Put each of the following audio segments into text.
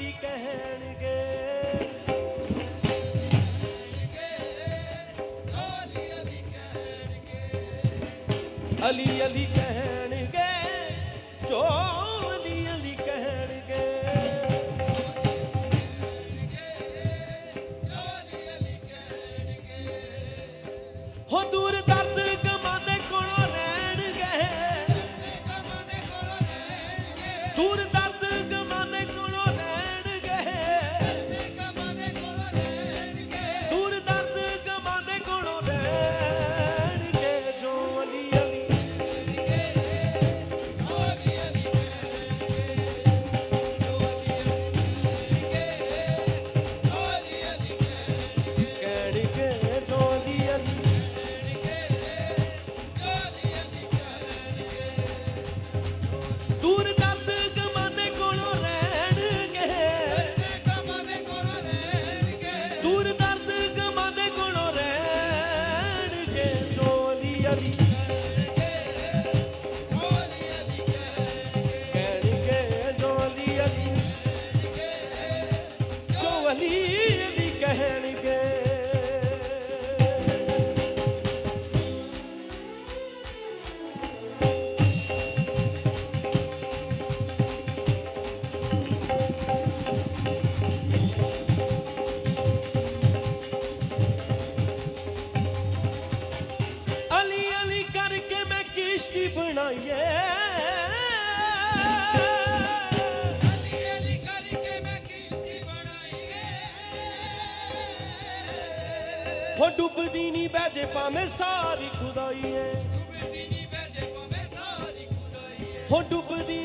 ਅਲੀ ਕਹਿਣਗੇ। ਅਲੀ ਅਲੀ ਕਹਿਣਗੇ। ਡੁੱਬਦੀ ਨਹੀਂ ਬਹਿ ਪਾਵੇਂ ਸਾਰੀ ਖੁਦਾਈਏ ਹੋ ਡੁੱਬਦੀ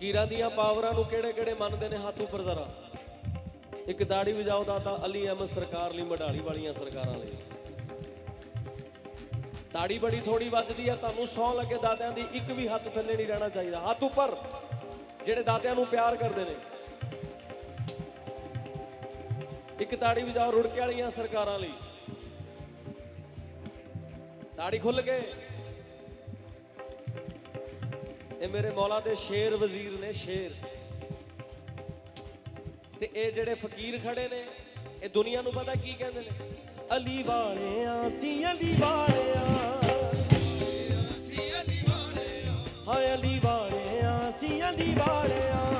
ਫਕੀਰਾਂ ਦੀਆਂ ਪਾਵਰਾਂ ਨੂੰ ਕਿਹੜੇ ਕਿਹੜੇ ਮੰਨਦੇ ਨੇ? ਹੱਥ ਉੱਪਰ ਜ਼ਰਾ। ਇੱਕ ਦਾੜੀ ਵਜਾਓ ਦਾਤਾ ਅਲੀ ਅਹਿਮਦ ਸਰਕਾਰ ਲਈ ਮਡਾਲੀ ਵਾਲੀਆਂ ਸਰਕਾਰਾਂ ਲਈ। ਤਾੜੀ ਬੜੀ ਥੋੜੀ ਵੱਜਦੀ ਆ, ਤੁਹਾਨੂੰ ਸੌ ਲੱਗੇ ਦਾਦਿਆਂ ਦੀ ਇੱਕ ਵੀ ਹੱਥ ਥੱਲੇ ਨਹੀਂ ਰਹਿਣਾ ਚਾਹੀਦਾ। ਹੱਥ ਉੱਪਰ, ਜਿਹੜੇ ਦਾਦਿਆਂ ਨੂੰ ਪਿਆਰ ਕਰਦੇ ਨੇ। ਇੱਕ ਦਾੜੀ ਵਜਾਓ ਰੁੜਕੇ ਵਾਲੀਆਂ ਸਰਕਾਰਾਂ ਲਈ। ਤਾੜੀ ਖੁੱਲ ਕੇ ਇਹ ਮੇਰੇ ਮੌਲਾ ਦੇ ਸ਼ੇਰ ਵਜ਼ੀਰ ਨੇ, ਸ਼ੇਰ। ਤੇ ਇਹ ਜਿਹੜੇ ਫਕੀਰ ਖੜੇ ਨੇ, ਇਹ ਦੁਨੀਆ ਨੂੰ ਪਤਾ ਕੀ ਕਹਿੰਦੇ ਨੇ? ਅਲੀ ਵਾਲਿਆਂ ਸੀ ਅਲੀ ਵਾਲਿਆਂ। ਹਾਏ ਅਲੀ ਵਾਲਿਆਂ ਸੀ ਅਲੀ ਵਾਲਿਆਂ।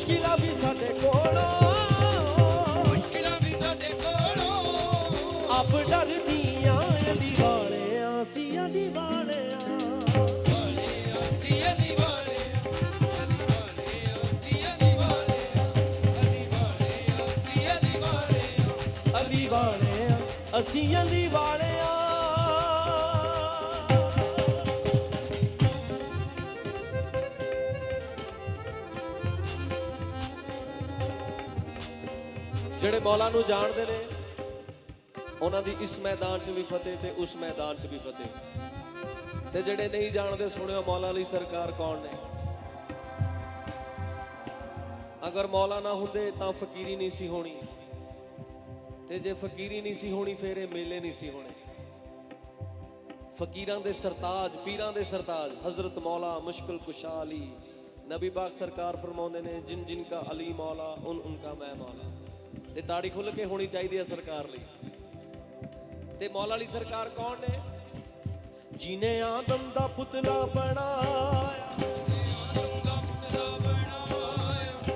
ਮੁਸ਼ਕਿਲਾਂ ਵੀ ਸਾਡੇ ਕੋਲੋਂ। ਆਪ ਡਰਦੀਆਂ ਐ ਦੀਵਾਨਿਆਂ ਸੀ ਅਸੀਂ ਅਲੀ ਵਾਲੇ ਜਿਹੜੇ ਮੌਲਾ ਨੂੰ ਜਾਣਦੇ ਨੇ, ਉਹਨਾਂ ਦੀ ਇਸ ਮੈਦਾਨ 'ਚ ਵੀ ਫਤਿਹ ਤੇ ਉਸ ਮੈਦਾਨ 'ਚ ਵੀ ਫਤਿਹ। ਤੇ ਜਿਹੜੇ ਨਹੀਂ ਜਾਣਦੇ, ਸੁਣਿਓ ਮੌਲਾ ਲਈ ਸਰਕਾਰ ਕੌਣ ਨੇ? ਅਗਰ ਮੌਲਾ ਨਾ ਹੁੰਦੇ, ਤਾਂ ਫਕੀਰੀ ਨਹੀਂ ਸੀ ਹੋਣੀ। ਤੇ ਜੇ ਫਕੀਰੀ ਨਹੀਂ ਸੀ ਹੋਣੀ, ਫਿਰ ਇਹ ਮੇਲੇ ਨਹੀਂ ਸੀ ਹੋਣੇ। ਫਕੀਰਾਂ ਦੇ ਸਰਤਾਜ, ਪੀਰਾਂ ਦੇ ਸਰਤਾਜ, ਹਜ਼ਰਤ ਮੌਲਾ ਮੁਸ਼ਕਿਲ ਕੁਸ਼ਾ ਅਲੀ ਨਬੀ ਪਾਕ ਸਰਕਾਰ ਫਰਮਾਉਂਦੇ ਨੇ ਜਿਨ ਜਿਨ ਕਾ ਅਲੀ ਮੌਲਾ ਉਨ ਉਨ ਕਾ ਮੈਂ ਮੌਲਾ। ਤੇ ਤਾੜੀ ਖੁੱਲ ਕੇ ਹੋਣੀ ਚਾਹੀਦੀ ਹੈ ਸਰਕਾਰ ਲਈ। ਤੇ ਮੌਲਾ ਵਾਲੀ ਸਰਕਾਰ ਕੌਣ ਨੇ? ਜਿਨੇ ਆਦਮ ਦਾ ਪੁਤਲਾ ਬਣਾਇਆ।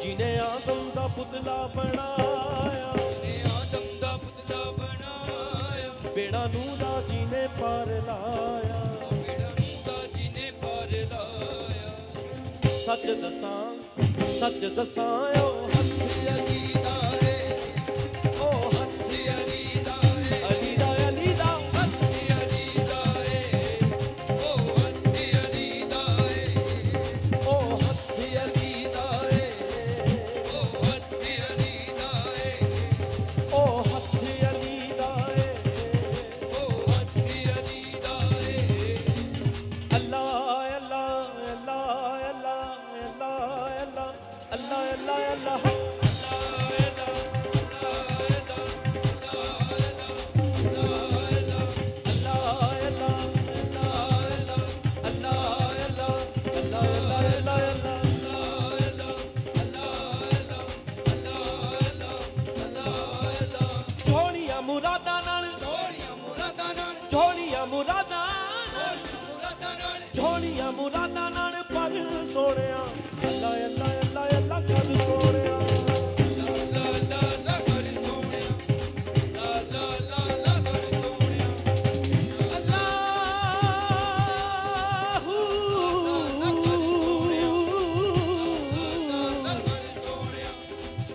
ਜਿਨੇ ਆਦਮ ਦਾ ਪੁਤਲਾ ਬਣਾਇਆ। ਆਦਮ ਦਾ ਪੁਤਲਾ ਬਣਾਇਆ ਬੇੜਾ ਨੂੰ ਦਾ ਜਿਨੇ ਪਰ ਲਾਇਆ। ਬੇੜਾ ਨੂੰ ਦਾ ਜਿਹਨੇ ਪਰ ਲਾਇਆ ਸੱਚ ਦੱਸਾਂ ਸੱਚ ਦੱਸਾਂ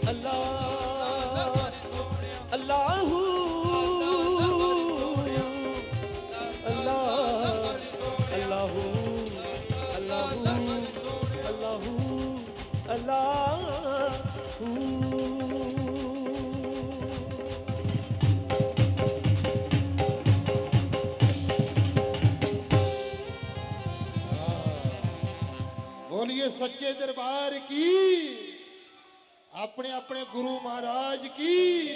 ਅੱਲਾ ਅੱਲਾਹੂ ਅੱਲਾ ਅੱਲਾਹੂ ਅੱਲਾਹੂ ਅੱਲਾਹੂ ਅੱਲਾਹੂ बोलिए सच्चे दरबार ਆਪਣੇ ਆਪਣੇ ਗੁਰੂ ਮਹਾਰਾਜ ਕੀ?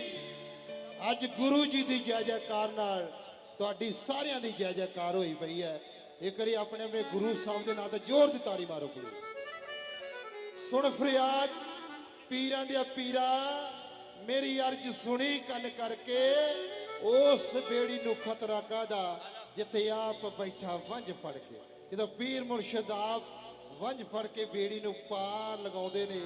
ਅੱਜ ਗੁਰੂ ਜੀ ਦੀ ਜੈ ਜੈਕਾਰ ਨਾਲ ਤੁਹਾਡੀ ਸਾਰਿਆਂ ਦੀ ਜੈ ਜੈਕਾਰ ਹੋਈ ਪਈ ਹੈ। ਇੱਕ ਵਾਰੀ ਆਪਣੇ ਆਪਣੇ ਗੁਰੂ ਸਾਹਿਬ ਦੇ ਨਾਂ ਤੇ ਜ਼ੋਰ ਦੀ ਤਾੜੀ ਮਾਰੋ ਪਲੀਜ਼ ਸੁਣ ਫਰਿਆਦ, ਪੀਰਾਂ ਦੇ ਪੀਰਾ, ਮੇਰੀ ਅਰਜ ਸੁਣੀ ਕੰਨ ਕਰਕੇ, ਉਸ ਬੇੜੀ ਨੂੰ ਖਤਰਾ ਕਾਦਾ ਜਿੱਥੇ ਆਪ ਬੈਠਾ ਵੰਜ ਫੜ ਕੇ। ਜਦੋਂ ਪੀਰ ਮੁਰਸ਼ਿਦ ਆਪ ਵੰਜ ਫੜ ਕੇ ਬੇੜੀ ਨੂੰ ਪਾਰ ਲਗਾਉਂਦੇ ਨੇ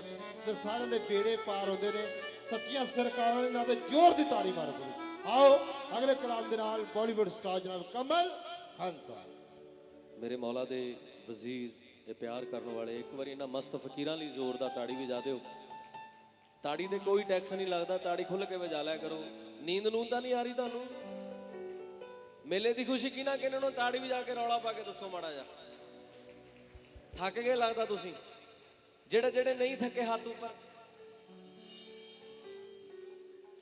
ਸੇ ਸਾਰਿਆਂ ਦੇ ਬੇੜੇ ਪਾਰ ਹੁੰਦੇ ਨੇ, ਸੱਚੀਆਂ ਸਰਕਾਰਾਂ ਦੇ ਨਾਂ ਤੇ ਜ਼ੋਰ ਦੀ ਤਾੜੀ ਮਾਰੋ ਪਲੀਜ਼ ਆਓ, ਅਗਲੇ ਕਲਾਮ ਦੇ ਨਾਲ ਬਾਲੀਵੁੱਡ ਸਟਾਰ ਜਨਾਬ ਕਮਲ ਹੰਸਾ ਮੇਰੇ ਮੌਲਾ ਦੇ ਵਜ਼ੀਰ ਤੇ ਪਿਆਰ ਕਰਨ ਵਾਲੇ, ਇੱਕ ਵਾਰੀ ਇਹਨਾਂ ਮਸਤ ਫਕੀਰਾਂ ਲਈ ਜ਼ੋਰ ਦਾ ਤਾੜੀ ਵਜਾ ਦਿਓ। ਤਾੜੀ ਦੇ ਕੋਈ ਟੈਕਸ ਨਹੀਂ ਲੱਗਦਾ, ਤਾੜੀ ਖੁੱਲ ਕੇ ਵਜਾ ਲਿਆ ਕਰੋ। ਨੀਂਦ ਨੂੰ ਤਾਂ ਨਹੀਂ ਆ ਰਹੀ ਤੁਹਾਨੂੰ? ਮੇਲੇ ਦੀ ਖੁਸ਼ੀ ਕਿਨਾ ਕਿਨਾਂ ਨੂੰ ਤਾੜੀ ਵਜਾ ਕੇ ਰੌਲਾ ਪਾ ਕੇ ਦੱਸੋ ਮਾੜਾ ਜਿਹਾ। ਥੱਕ ਗਏ ਲੱਗਦਾ ਤੁਸੀਂ? ਜਿਹੜੇ ਜਿਹੜੇ ਨਹੀਂ ਥੱਕੇ ਹੱਥ ਉੱਪਰ।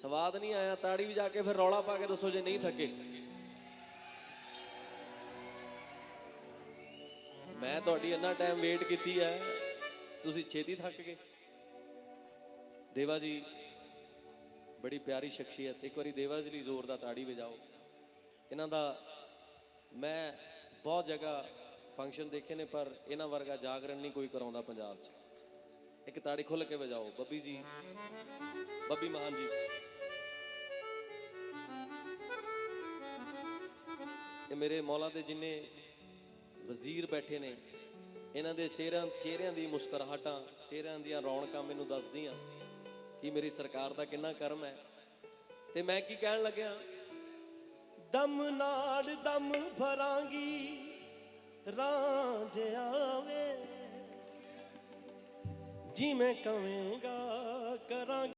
ਸਵਾਦ ਨਹੀਂ ਆਇਆ, ਤਾੜੀ ਵੀ ਜਾ ਕੇ ਫਿਰ ਰੌਲਾ ਪਾ ਕੇ ਦੱਸੋ ਜੇ ਨਹੀਂ ਥੱਕੇ। ਮੈਂ ਤੁਹਾਡੀ ਇੰਨਾ ਟਾਈਮ ਵੇਟ ਕੀਤੀ ਹੈ, ਤੁਸੀਂ ਛੇਤੀ ਥੱਕ ਗਏ। ਦੇਵਾ ਜੀ, ਬੜੀ ਪਿਆਰੀ ਸ਼ਖਸੀਅਤ। ਇੱਕ ਵਾਰੀ ਦੇਵਾ ਜੀ ਲਈ ਜ਼ੋਰ ਦਾ ਤਾੜੀ ਵਜਾਓ। ਇਹਨਾਂ ਦਾ ਮੈਂ ਬਹੁਤ ਜਗ੍ਹਾ ਫੰਕਸ਼ਨ ਦੇਖੇ ਨੇ, ਪਰ ਇਹਨਾਂ ਵਰਗਾ ਜਾਗਰਣ ਨਹੀਂ ਕੋਈ ਕਰਾਉਂਦਾ ਪੰਜਾਬ 'ਚ। ਇੱਕ ਤਾੜੀ ਖੁੱਲ ਕੇ ਵਜਾਓ, ਬੱਬੀ ਜੀ। ਬੱਬੀ ਮਹਾਨ ਜੀ। ਇਹ ਮੇਰੇ ਮੌਲਾ ਦੇ ਜਿੰਨੇ ਵਜ਼ੀਰ ਬੈਠੇ ਨੇ, ਇਹਨਾਂ ਦੇ ਚਿਹਰਿਆਂ ਚਿਹਰਿਆਂ ਦੀ ਮੁਸਕਰਾਹਟਾਂ, ਚਿਹਰਿਆਂ ਦੀਆਂ ਰੌਣਕਾਂ ਮੈਨੂੰ ਦੱਸਦੀਆਂ ਕਿ ਮੇਰੀ ਸਰਕਾਰ ਦਾ ਕਿੰਨਾ ਕਰਮ ਹੈ। ਤੇ ਮੈਂ ਕੀ ਕਹਿਣ ਲੱਗਿਆ, ਦਮ ਨਾਲ ਦਮ ਭਰਾਂਗੀ। ਰਾਂਝਿਆ ਵੇ ਜਿਵੇਂ ਕਵੇਂਗਾ ਕਰਾਂਗੀ।